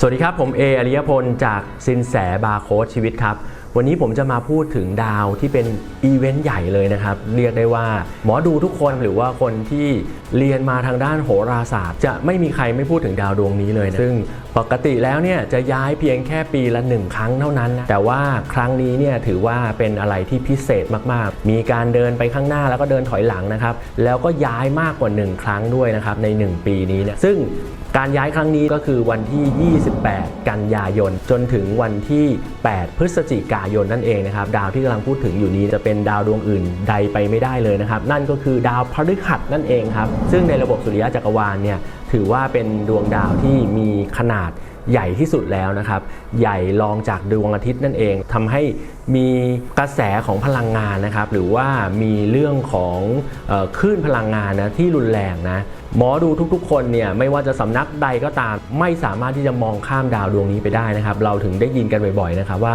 สวัสดีครับ ผมเออริยพล จากสินแสบาร์โค้ดชีวิตครับ วันนี้ผมจะมาพูดถึงดาวที่เป็นอีเวนต์ใหญ่เลยนะครับ เรียกได้ว่า หมอดูทุกคนหรือว่าคนที่เรียนมาทางด้านโหราศาสตร์ จะไม่มีใครไม่พูดถึงดาวดวงนี้เลยนะซึ่งปกติแล้วเนี่ยจะย้ายเพียงแค่ปีละหนึ่งครั้งเท่านั้นนะแต่ว่าครั้งนี้เนี่ยถือว่าเป็นอะไรที่พิเศษมากๆ มีการเดินไปข้างหน้าแล้วก็เดินถอยหลังนะครับ แล้วก็ย้ายมากกว่า 1 ครั้งด้วยนะครับใน 1 ปีนี้เนี่ยซึ่งการย้ายครั้งนี้ก็คือวันที่ 28 กันยายน จนถึงวันที่ 8 พฤศจิกายนนั่นเองนะครับดาวที่กำลังพูดถึงอยู่นี้จะเป็นดาวดวงอื่นใดไปไม่ได้เลยนะครับนั่นก็คือดาวพฤหัสนั่นเองครับซึ่งในระบบสุริยะจักรวาลเนี่ยถือว่าเป็นดวงดาวที่มีขนาดใหญ่ที่สุดแล้วนะครับ ใหญ่รองจากดวงอาทิตย์นั่นเองทำให้มีกระแสของพลังงานนะครับ หรือว่ามีเรื่องของออคลื่นพลังงานนะที่รุนแรงนะ หมอดูทุกๆ คนเนี่ยไม่ว่าจะสำนักใดก็ตาม ไม่สามารถที่จะมองข้ามดาวดวงนี้ไปได้นะครับ เราถึงได้ยินกันบ่อยๆนะครับว่า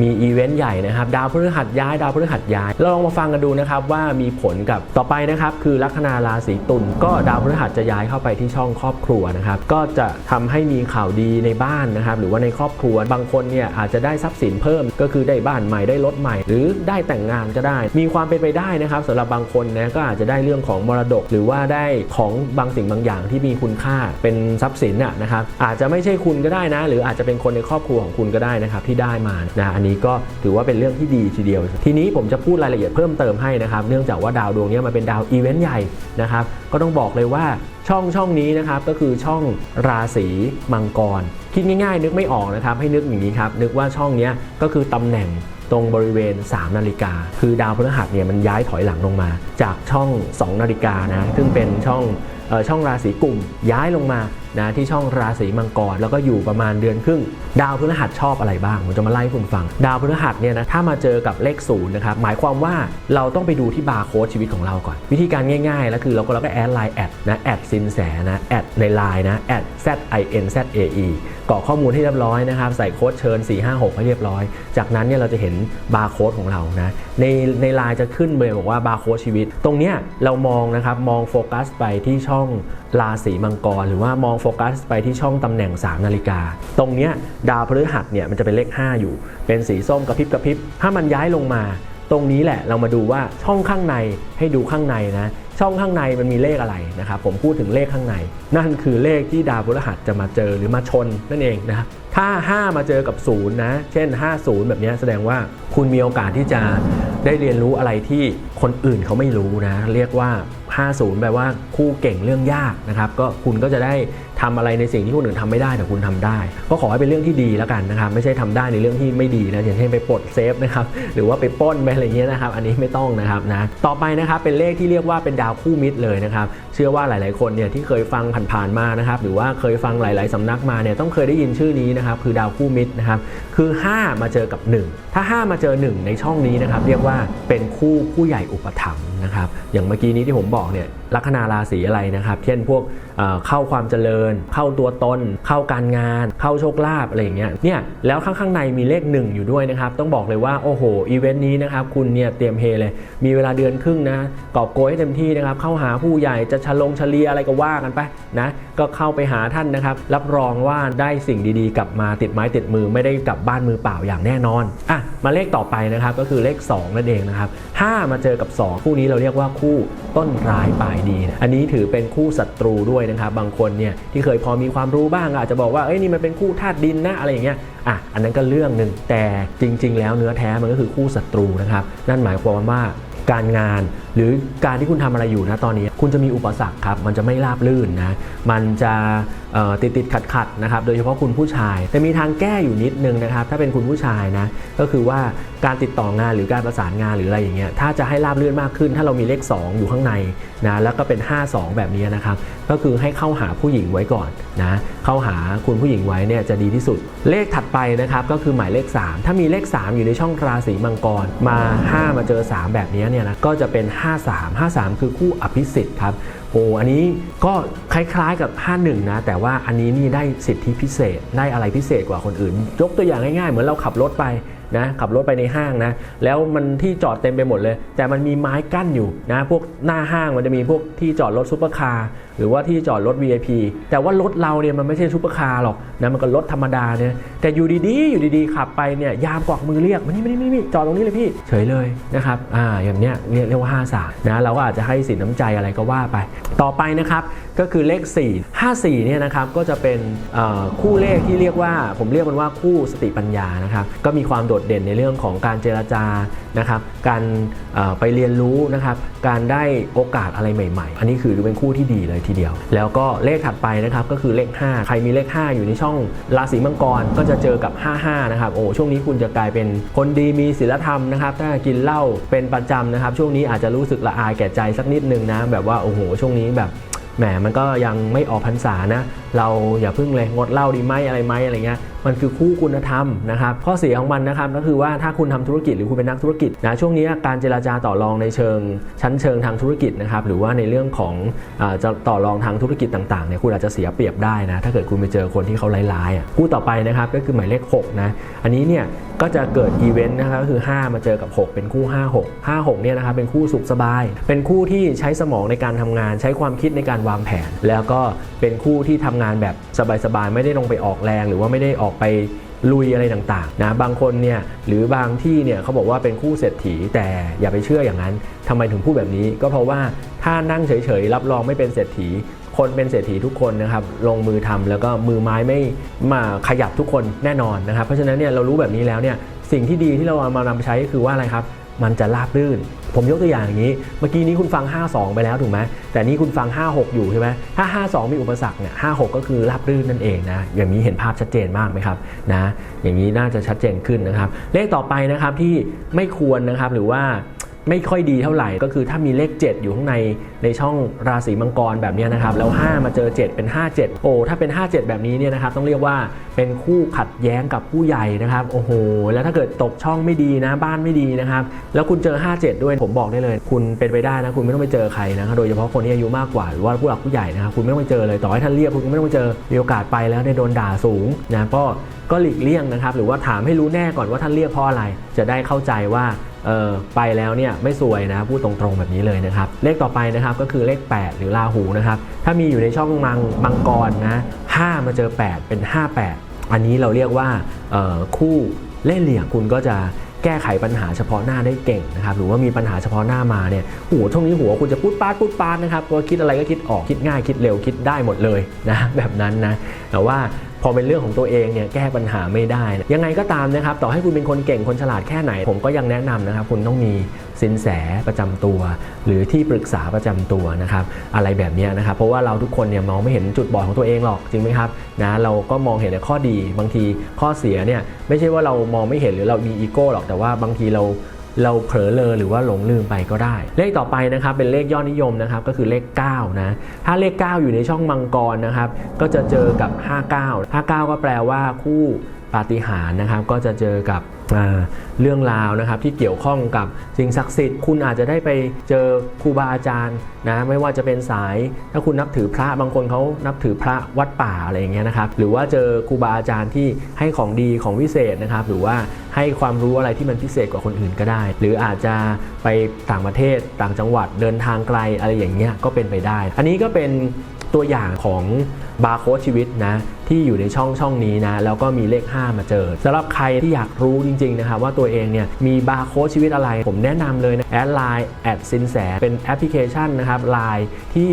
มีอีเวนต์ใหญ่นะครับ ดาวพฤหัสย้าย ดาวพฤหัสย้าย เราลองมาฟังกันดูนะครับว่ามีผลกับต่อไปนะครับคือลัคนาราศีตุลก็ดาวพฤหัสจะย้ายเข้าไปที่ช่องครอบครัวนะครับก็จะทำให้มีข่าวดีในบ้านนะครับหรือว่าในครอบครัวบางคนเนี่ยอาจจะได้ทรัพย์สินเพิ่ม ก็คือได้บ้านใหม่ได้รถใหม่ หรือได้แต่งงานก็ได้ มีความเป็นไปได้นะครับสำหรับบางคนนะก็อาจจะได้เรื่องของมรดก หรือว่าได้ของบางสิ่งบางอย่างที่มีคุณค่าเป็นทรัพย์สินน่ะนะครับอาจจะไม่ใช่คุณก็ได้นะ หรืออาจจะเป็นคนในครอบครัวของคุณก็ได้นะครับที่ได้มานะนนี้ก็ถือว่าเป็นเรื่องที่ดีทีเดียว ทีนี้ผมจะพูดรายละเอียดเพิ่มเติมให้นะครับเนื่องจากว่าดาวดวงนี้มันเป็นดาวอีเวนต์ใหญ่นะครับก็ต้องบอกเลยว่าช่องช่องนี้นะครับก็คือช่องราศีมังกร คิดง่ายๆ นึกไม่ออกนะครับให้นึกอย่างนี้ครับนึกว่าช่องนี้ก็คือตำแหน่งตรงบริเวณ 3 นาฬิกา คือดาวพฤหัสเนี่ยมันย้ายถอยหลังลงมา จากช่อง 2 นาฬิกานะซึ่งเป็นช่องออช่องราศีกลุ่มย้ายลงมา นะที่ช่องราศีมังกรแล้วก็อยู่ประมาณเดือนครึ่ง ดาวพฤหัสชอบอะไรบ้างผมจะมาไล่คุณฟัง ดาวพฤหัสเนี่ยนะถ้ามาเจอกับเลขศูนย์นะครับหมายความว่าเราต้องไปดูที่บาร์โค้ดชีวิตของเราก่อน วิธีการง่ายๆ แล้วคือเราก็เราก็แอดไลน์แอดนะแอดซินแสนะแอดในไลน์นะแอด z i n z a e กรอกข้อมูลให้เรียบร้อยนะครับ ใส่โค้ดเชิญ 456 ให้เรียบร้อย จากนั้นเนี่ยเราจะเห็นบาร์โค้ดของเรานะ ในในไลน์จะขึ้นเลยบอกว่าบาร์โค้ดชีวิต ตรงเนี้ยเรามองนะครับ มองโฟกัสไปที่ช่องราศีมังกร หรือว่ามองโฟกัสไปที่ช่องตำแหน่ง 3 นาฬิกา ตรงเนี้ยดาวพฤหัสเนี่ยมันจะเป็นเลข 5 อยู่ เป็นสีส้มกระพริบกระพริบ ถ้ามันย้ายลงมา ตรงนี้แหละเรามาดูว่าช่องข้างในให้ดูข้างในนะ ช่องข้างในมันมีเลขอะไรนะครับผมพูดถึงเลขข้างใน นั่นคือเลขที่ดาวพฤหัสจะมาเจอหรือมาชนนั่นเองนะครับถ้า 5 มาเจอกับ 0 นะ เช่น 50 แบบนี้แสดงว่าคุณมีโอกาสที่จะได้เรียนรู้อะไรที่คนอื่นเขาไม่รู้นะ เรียกว่า 50 แปลว่าคู่เก่งเรื่องยากนะครับ ก็คุณก็จะได้ ทำอะไรในสิ่งที่คนอื่นทำไม่ได้แต่คุณทำได้ ก็ขอให้เป็นเรื่องที่ดีแล้วกันนะครับ ไม่ใช่ทำได้ในเรื่องที่ไม่ดีนะอย่างเช่นไปปลดเซฟนะครับหรือว่าไปป้นไปอะไรเงี้ยนะครับ อันนี้ไม่ต้องนะครับนะต่อไปนะครับเป็นเลขที่เรียกว่าเป็นดาวคู่มิตรเลยนะครับเชื่อว่าหลาย ๆ คนเนี่ยที่เคยฟังผ่านๆมานะครับหรือว่าเคยฟังหลาย ๆ สำนักมาเนี่ยต้องเคยได้ยินชื่อนี้นะครับคือดาวคู่มิตรนะครับคือ 5 มาเจอกับ 1 ถ้า 5 มาเจอ 1 ในช่องนี้นะครับเรียกว่าเป็นคู่ผู้ใหญ่อุปถัมภ์นะครับอย่างเมื่อกี้นี้ที่ผมบอกเนี่ย ลัคนาราศีอะไรนะครับ เช่นพวกเเข้าความเจริญ เข้าตัวตน เข้าการงาน เข้าโชคลาภอะไรอย่างเงี้ยเนี่ยแล้วข้างๆในมีเลข 1 อยู่ด้วยนะครับ ต้องบอกเลยว่า โอ้โหอีเวนต์นี้นะครับคุณเนี่ยเตรียมเฮเลย มีเวลาเดือนครึ่งนะกอบโกยให้เต็มที่นะครับ เข้าหาผู้ใหญ่จะชะลงเฉลียอะไรก็ว่ากันไปนะก็เข้าไปหาท่านนะครับ รับรองว่าได้สิ่งดีๆ กลับมาติดไม้ติดมือไม่ได้กลับบ้านมือเปล่าอย่างแน่นอนอะมาเลขต่อไปนะครับก็คือเลข 2 นั่นเองนะครับ้ามาเจอกับ 2 คู่นี้เราเรียกว่าคู่ต้นร้ายปลายดีนะอันนี้ถือเป็นคู่ศัตรูด้วยนะครับบางคนเนี่ยที่เคยพอมีความรู้บ้างอาจจะบอกว่าเอ้ยนี่มันเป็นคู่ธาตุดินนะอะไรอย่างเงี้ยอะอันนั้นก็เรื่องหนึ่งแต่จริง ๆ แล้วเนื้อแท้มันก็คือคู่ศัตรูนะครับนั่นหมายความว่าการงาน หรือการที่คุณทำอะไรอยู่นะตอนนี้ คุณจะมีอุปสรรคครับ มันจะไม่ราบลื่นนะ มันจะติดติดขัดขัดนะครับ โดยเฉพาะคุณผู้ชาย แต่มีทางแก้อยู่นิดนึงนะครับ ถ้าเป็นคุณผู้ชายนะ ก็คือว่าการติดต่องานหรือการประสานงานหรืออะไรอย่างเงี้ย ถ้าจะให้ราบลื่นมากขึ้น ถ้าเรามีเลข 2 อยู่ข้างในนะ แล้วก็เป็น 5 2 แบบนี้นะครับ ก็คือให้เข้าหาผู้หญิงไว้ก่อนนะ เข้าหาคุณผู้หญิงไว้เนี่ยจะดีที่สุด เลขถัดไปนะครับก็คือหมายเลข 3 ถ้ามีเลข 3 อยู่ในช่องราศีมังกร มา 5 มาเจอ 3 แบบนี้เนี่ยนะ ก็จะเป็น53 53 คือคู่อภิสิทธิ์ครับโอ้อันนี้ก็คล้ายๆกับ 51 นะ แต่ว่าอันนี้นี่ได้สิทธิพิเศษได้อะไรพิเศษกว่าคนอื่น ยกตัวอย่างง่ายๆ เหมือนเราขับรถไป นะขับรถไปในห้างนะแล้วมันที่จอดเต็มไปหมดเลย แต่มันมีไม้กั้นอยู่นะพวกหน้าห้างมันจะมีพวกที่จอดรถซุปเปอร์คาร์หรือว่าที่จอดรถ VIP แต่ว่ารถเราเนี่ยมันไม่ใช่ซุปเปอร์คาร์หรอกนะมันก็รถธรรมดาเนี่ยแต่อยู่ดีๆ อยู่ดีๆ ขับไปเนี่ยยามกวักมือเรียกมานี่มานี่มานี่จอดตรงนี้เลยพี่เฉยเลยนะครับอ่าอย่างเนี้ยเรียกเรียกว่า5 3นะเราก็อาจจะให้สินน้ำใจอะไรก็ว่าไป ต่อไปนะครับ ก็คือเลข 4 54เนี่ยนะครับก็จะเป็นคู่เลขที่เรียกว่า ผมเรียกมันว่าคู่สติปัญญานะครับก็มีความโดดเด่นในเรื่องของการเจรจานะครับการไปเรียนรู้นะครับการได้โอกาสอะไรใหม่ ๆ อันนี้คือเป็นคู่ที่ดีเลยทีเดียว แล้วก็เลขถัดไปนะครับก็คือเลข 5 ใครมีเลข 5 อยู่ในช่องราศีมังกรก็จะเจอกับ 55นะครับโอ้ช่วงนี้คุณจะกลายเป็นคนดีมีศีลธรรมนะครับถ้ากินเหล้าเป็นประจำนะครับ ช่วงนี้อาจจะรู้สึกละอายแก่ใจสักนิดนึงนะแบบว่าโอ้โหช่วงนี้แบบ แหมมันก็ยังไม่ออกพรรษานะ เราอย่าพึ่งเลยงดเหล้าดีไหมอะไรไหมอะไรเงี้ย มันคือคู่คุณธรรมนะครับข้อเสียของมันนะครับก็คือว่าถ้าคุณทำธุรกิจหรือคุณเป็นนักธุรกิจนะช่วงนี้การเจราจาต่อรองในเชิงชั้นเชิงทางธุรกิจนะครับหรือว่าในเรื่องของอจะต่อรองทางธุรกิจต่างๆเนี่ยคุณอาจจะเสียเปรียบได้นะถ้าเกิดคุณไปเจอคนที่เขาร้ายๆอะคู่ต่อไปนะครับก็คือหมายเลข6นะอันนี้เนี่ยก็จะเกิดอีเวนต์นะครับก็คือ 5 มาเจอกับ 6 เป็นคู่ 5 6 5 6เนี่ยนะครับเป็นคู่สุขสบาย เป็นคู่ที่ใช้สมองในการทำงาน ใช้ความคิดในการวางแผน แล้วก็เป็นคู่ที่ทำงานแบบสบายๆไม่ได้ลงไปออกแรง หรือว่าไม่ได้ออกไปลุยอะไรต่างๆนะบางคนเนี่ยหรือบางที่เนี่ยเขาบอกว่าเป็นคู่เศรษฐีแต่อย่าไปเชื่ออย่างนั้นทำไมถึงพูดแบบนี้ ก็เพราะว่าถ้านั่งเฉยๆรับรองไม่เป็นเศรษฐี คนเป็นเศรษฐีทุกคนนะครับลงมือทำแล้วก็มือไม้ไม่มาขยับทุกคนแน่นอนนะครับเพราะฉะนั้นเนี่ยเรารู้แบบนี้แล้วเนี่ยสิ่งที่ดีที่เราเอามานำไปใช้ก็คือว่าอะไรครับ มันจะราบรื่น ผมยกตัวอย่างอย่างนี้ เมื่อกี้นี้คุณฟัง 52 ไปแล้วถูกไหมแต่นี้คุณฟัง 56 อยู่ใช่ไหมถ้า 52 มีอุปสรรคเนี่ย56 ก็คือราบรื่นนั่นเองนะ อย่างนี้เห็นภาพชัดเจนมากไหมครับนะ อย่างนี้น่าจะชัดเจนขึ้นนะครับ เลขต่อไปนะครับที่ไม่ควรนะครับหรือว่า ไม่ค่อยดีเท่าไหร่ ก็คือถ้ามีเลข 7 อยู่ข้างในในช่องราศีมังกรแบบนี้นะครับ แล้ว 5 มาเจอ 7 เป็น 57 โอ้ถ้าเป็น 57 แบบนี้เนี่ยนะครับต้องเรียกว่าเป็นคู่ขัดแย้งกับผู้ใหญ่นะครับโอ้โหแล้วถ้าเกิดตกช่องไม่ดีนะบ้านไม่ดีนะครับแล้วคุณเจอ 57 ด้วยผมบอกได้เลย คุณเป็นไปได้นะคุณไม่ต้องไปเจอใครนะครับโดยเฉพาะคนที่อายุมากกว่าหรือว่าผู้หลักผู้ใหญ่นะครับคุณไม่ต้องไปเจอเลยต่อให้ท่านเรียกคุณก็ไม่ต้องไปเจอมีโอกาสไปแล้วเนี่ยโดนด่าสูงนะก็ก็หลีกเลี่ยงนะครับหรือว่าถามให้รู้แน่ก่อนว่าท่านเรียกเพราะอะไรจะได้เข้าใจว่า ไปแล้วเนี่ยไม่ซวยนะพูดตรงๆแบบนี้เลยนะครับ เลขต่อไปนะครับก็คือเลข 8 หรือราหูนะครับ ถ้ามีอยู่ในช่องมังมังกรนะ5มาเจอ 8 เป็น 58 อันนี้เราเรียกว่าออคู่เล่ห์เหลี่ยมคุณก็จะแก้ไขปัญหาเฉพาะหน้าได้เก่งนะครับหรือว่ามีปัญหาเฉพาะหน้ามาเนี่ยโอ้โหช่วงนี้หัวคุณจะพูดปาดพูดปาดนะครับก็คิดอะไรก็คิดออกคิดง่ายคิดเร็วคิดได้หมดเลยนะแบบนั้นนะแต่ว่า พอเป็นเรื่องของตัวเองเนี่ยแก้ปัญหาไม่ได้ ยังไงก็ตามนะครับต่อให้คุณเป็นคนเก่งคนฉลาดแค่ไหน ผมก็ยังแนะนำนะครับคุณต้องมีสินแสประจำตัว หรือที่ปรึกษาประจำตัวนะครับอะไรแบบนี้นะครับเพราะว่าเราทุกคนเนี่ยมองไม่เห็นจุดบอดของตัวเองหรอกจริงไหมครับนะเราก็มองเห็นแต่ข้อดี บางทีข้อเสียเนี่ยไม่ใช่ว่าเรามองไม่เห็นหรือเรามีอีโก้หรอกแต่ว่าบางทีเรา เราเผลอเลอหรือว่าหลงลืมไปก็ได้ เลขต่อไปนะครับเป็นเลขยอดนิยมนะครับก็คือเลข9นะถ้าเลข 9 อยู่ในช่องมังกรนะครับก็จะเจอกับ 59 59 ก็แปลว่าคู่ ปาฏิหาริย์นะครับ ก็จะเจอกับเรื่องราวนะครับที่เกี่ยวข้องกับสิ่งศักดิ์สิทธิ์ คุณอาจจะได้ไปเจอครูบาอาจารย์นะไม่ว่าจะเป็นสายถ้าคุณนับถือพระบางคนเขานับถือพระวัดป่าอะไรอย่างเงี้ยนะครับหรือว่าเจอครูบาอาจารย์ที่ให้ของดีของวิเศษนะครับหรือว่าให้ความรู้อะไรที่มันพิเศษกว่าคนอื่นก็ได้ หรืออาจจะไปต่างประเทศต่างจังหวัดเดินทางไกลอะไรอย่างเงี้ยก็เป็นไปได้ อันนี้ก็เป็นตัวอย่างของบาร์โค้ดชีวิตนะที่อยู่ในช่องช่องนี้นะแล้วก็มีเลข 5 มาเจอสำหรับใครที่อยากรู้จริงๆนะครับว่าตัวเองเนี่ยมีบาร์โค้ดชีวิตอะไร ผมแนะนำเลยนะแอดไลน์แอดสินแสเป็นแอปพลิเคชันนะครับไลน์ที่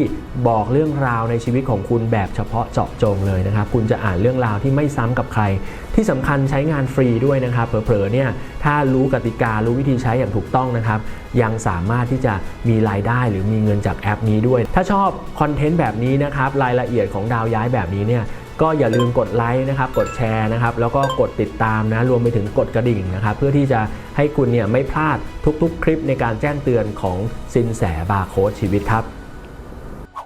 บอกเรื่องราวในชีวิตของคุณแบบเฉพาะเจาะจงเลยนะครับคุณจะอ่านเรื่องราวที่ไม่ซ้ำกับใคร ที่สำคัญใช้งานฟรีด้วยนะครับเผลอๆเนี่ยถ้ารู้กติการู้วิธีใช้อย่างถูกต้องนะครับยังสามารถที่จะมีรายได้หรือมีเงินจากแอปนี้ด้วย ถ้าชอบคอนเทนต์แบบนี้นะครับรายละเอียดของดาวย้ายแบบนี้เนี่ย ก็อย่าลืมกดไลค์นะครับกดแชร์นะครับแล้วก็กดติดตามนะรวมไปถึงกดกระดิ่งนะครับเพื่อที่จะให้คุณเนี่ยไม่พลาดทุกๆ คลิปในการแจ้งเตือนของสินแสบาร์โค้ดชีวิตครับ